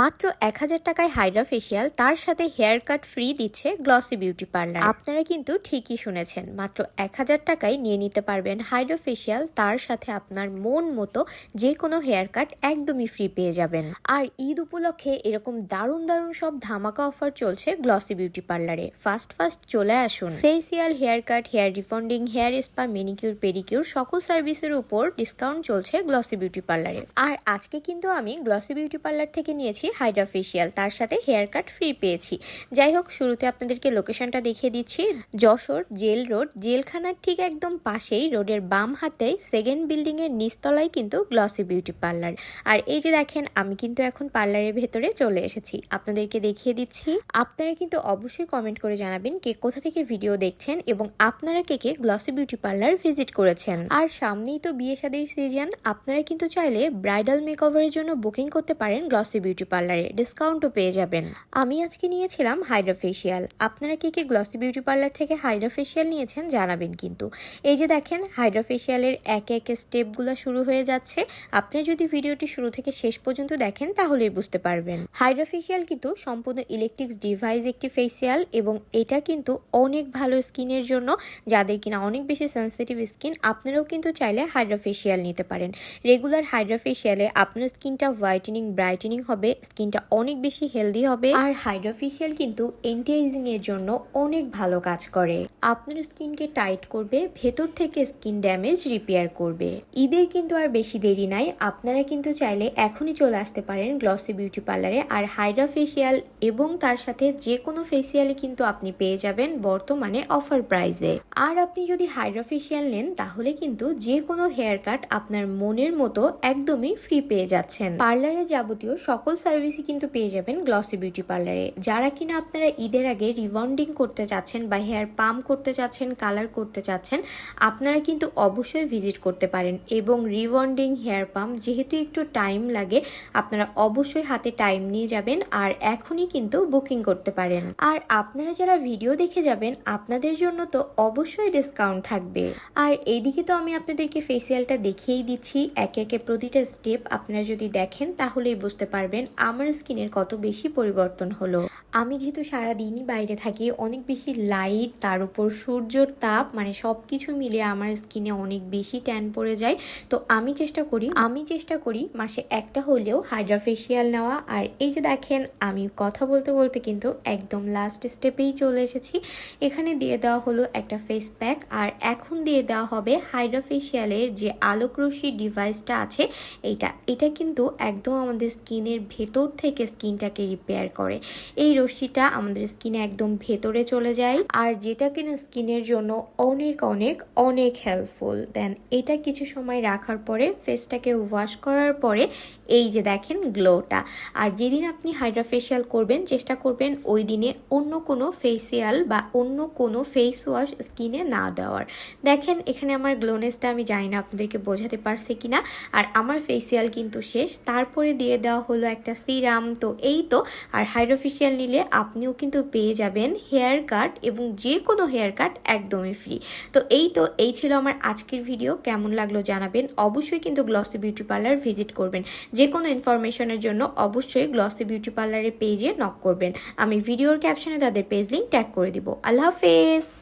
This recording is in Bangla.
মাত্র এক হাজার টাকায় হাইড্রা ফেসিয়াল, তার সাথে হেয়ার কাট ফ্রি দিচ্ছে গ্লসি বিউটি পার্লার। আপনারা কিন্তু ঠিকই শুনেছেন, মাত্র এক হাজার টাকায় নিয়ে নিতে পারবেন হাইড্রা ফেসিয়াল, তার সাথে আপনার মন মতো যে কোনো হেয়ার কাট একদমই ফ্রি পেয়ে যাবেন। আর ঈদ উপলক্ষে এরকম দারুণ দারুণ সব ধামাকা অফার চলছে গ্লসি বিউটি পার্লারে। ফার্স্ট ফার্স্ট চলে আসুন। Facial, hair cut, hair rebonding, hair spa, manicure, pedicure, সকল সার্ভিসের উপর ডিসকাউন্ট চলছে গ্লসি বিউটি পার্লারে। আর আজকে কিন্তু আমি গ্লসি বিউটি পার্লার থেকে নিয়েছি হাইড্রা ফেসিয়াল তার সাথে হেয়ার কাট ফ্রি পেয়েছি। যাই হোক, শুরুতে আপনাদেরকে লোকেশনটা দেখিয়ে দিচ্ছি। যশোর জেল রোড, জেলখানার ঠিক একদম পাশেই রোডের বাম হাতে সেকেন্ড বিল্ডিং এর নিচতলায় কিন্তু গ্লসি বিউটি পার্লার আর এই যে দেখেন, আমি কিন্তু এখন পার্লারের ভেতরে চলে এসেছি। আপনাদেরকে দেখিয়ে দিচ্ছি। আপনারা কিন্তু অবশ্যই কমেন্ট করে জানাবেন কে কোথা থেকে ভিডিও দেখছেন এবং আপনারা কে কে গ্লসি বিউটি পার্লার ভিজিট করেছেন। আর সামনেই তো বিয়ে শাদীর সিজন আপনারা কিন্তু চাইলে ব্রাইডাল মেকওভারের জন্য বুকিং করতে পারেন গ্লসি বিউটি পার্লারে ডিসকাউন্টও পেয়ে যাবেন। আমি আজকে নিয়েছিলাম হাইড্রা ফেসিয়াল আপনারা কে কে গ্লসি বিউটি পার্লার থেকে হাইড্রা ফেসিয়াল নিয়েছেন জানাবেন কিন্তু। এই যে দেখেন হাইড্রা ফেসিয়ালের একে একে স্টেপগুলো শুরু হয়ে যাচ্ছে। আপনি যদি ভিডিওটি শুরু থেকে শেষ পর্যন্ত দেখেন, তাহলেই বুঝতে পারবেন। হাইড্রা ফেসিয়াল কিন্তু সম্পূর্ণ ইলেকট্রিক্স ডিভাইস একটি ফেসিয়াল এবং এটা কিন্তু অনেক ভালো স্কিনের জন্য। যাদের কিনা অনেক বেশি সেন্সিটিভ স্কিন আপনারাও কিন্তু চাইলে হাইড্রা ফেসিয়াল নিতে পারেন। রেগুলার হাইড্রা ফেসিয়ালে আপনার স্কিনটা হোয়াইটেনিং ব্রাইটেনিং হবে। স্কিনটা অনেক বেশি হেলদি হবে আর হাইড্রা ফেসিয়াল কিন্তু এন্টি এজিং এর জন্য অনেক ভালো কাজ করে। আপনার স্কিনকে টাইট করবে, ভেতর থেকে স্কিন ড্যামেজ রিপেয়ার করবে। ঈদের কিন্তু আর বেশি দেরি নাই, আপনারা কিন্তু চাইলে এখনই চলে আসতে পারেন গ্লসি বিউটি পার্লারে আর হাইড্রা ফেসিয়াল এবং তার সাথে যে কোনো ফেসিয়ালে কিন্তু আপনি পেয়ে যাবেন বর্তমানে অফার প্রাইসে আর আপনি যদি হাইড্রা ফেসিয়াল নেন, তাহলে কিন্তু যে কোনো হেয়ার কাট আপনার মনের মতো একদমই ফ্রি পেয়ে যাচ্ছেন। পার্লারে যাবতীয় সকল সার্ভিসই কিন্তু পেয়ে যাবেন গ্লসি বিউটি পার্লারে যারা কিনা আপনারা ঈদের আগে রিবন্ডিং করতে চাচ্ছেন বা হেয়ার পাম্প করতে চাচ্ছেন কালার করতে চাচ্ছেন আপনারা কিন্তু অবশ্যই ভিজিট করতে পারেন। এবং রিবন্ডিং হেয়ার পাম্প যেহেতু একটু টাইম লাগে, আপনারা অবশ্যই হাতে টাইম নিয়ে যাবেন আর এখনই কিন্তু বুকিং করতে পারেন। আর আপনারা যারা ভিডিও দেখে যাবেন, আপনাদের জন্য তো অবশ্যই ডিসকাউন্ট থাকবে। আর এইদিকে তো আমি আপনাদেরকে ফেসিয়ালটা দেখিয়েই দিচ্ছি। একে একে প্রতিটা স্টেপ আপনারা যদি দেখেন, তাহলেই বুঝতে পারবেন আমার স্কিনের কত বেশি পরিবর্তন হলো। আমি যেহেতু সারাদিনই বাইরে থাকি, অনেক বেশি লাইট তার উপর সূর্যর তাপ মানে সব কিছু মিলে আমার স্কিনে অনেক বেশি ট্যান পড়ে যায়। তো আমি চেষ্টা করি, আমি চেষ্টা করি মাসে একটা হলেও হাইড্রা ফেসিয়াল নেওয়া। আর এই যে দেখেন, আমি কথা বলতে বলতে কিন্তু একদম লাস্ট স্টেপেই চলে এসেছি। এখানে দিয়ে দেওয়া হলো একটা ফেস প্যাক আর এখন দিয়ে দেওয়া হবে হাইড্রা ফেসিয়ালের যে আলোকরশ্মি ডিভাইসটা আছে, এইটা। এটা কিন্তু একদম আমাদের স্কিনের ভেতর থেকে স্কিনটাকে রিপেয়ার করে। এই রশ্মিটা আমাদের স্কিনে একদম ভেতরে চলে যায় আর যেটা কিনা স্কিনের জন্য অনেক অনেক অনেক হেল্পফুল দেন এটা কিছু সময় রাখার পরে ফেসটাকে ওয়াশ করার পরে এই যে দেখেন গ্লোটা আর যেদিন আপনি হাইড্রা ফেসিয়াল করবেন, চেষ্টা করবেন ওই দিনে অন্য কোনো ফেসিয়াল বা অন্য কোনো ফেস ওয়াশ স্কিনে না দেওয়ার। দেখেন এখানে আমার গ্লোনেসটা আমি জানি না আপনাদেরকে বোঝাতে পারছি কিনা। আর আমার ফেসিয়াল কিন্তু শেষ। তারপরে দিয়ে দেওয়া হলো একটা সিরাম, তো এই তো। আর হাইড্রা ফেসিয়াল নিলে আপনিও কিন্তু পেয়ে যাবেন হেয়ার কাট এবং যে কোনো হেয়ার কাট একদমই ফ্রি। তো এই তো, এই ছিল আমার আজকের ভিডিও। কেমন লাগল জানাবেন? অবশ্যই কিন্তু গ্লসি বিউটি পার্লার ভিজিট করবেন। যে কোনো ইনফরমেশনের জন্য অবশ্যই গ্লসি বিউটি পার্লারের পেজে নক করবেন। আমি ভিডিওর ক্যাপশনে তাদের পেজ লিঙ্ক ট্যাগ করে দিব। আল্লাহ হাফেজ!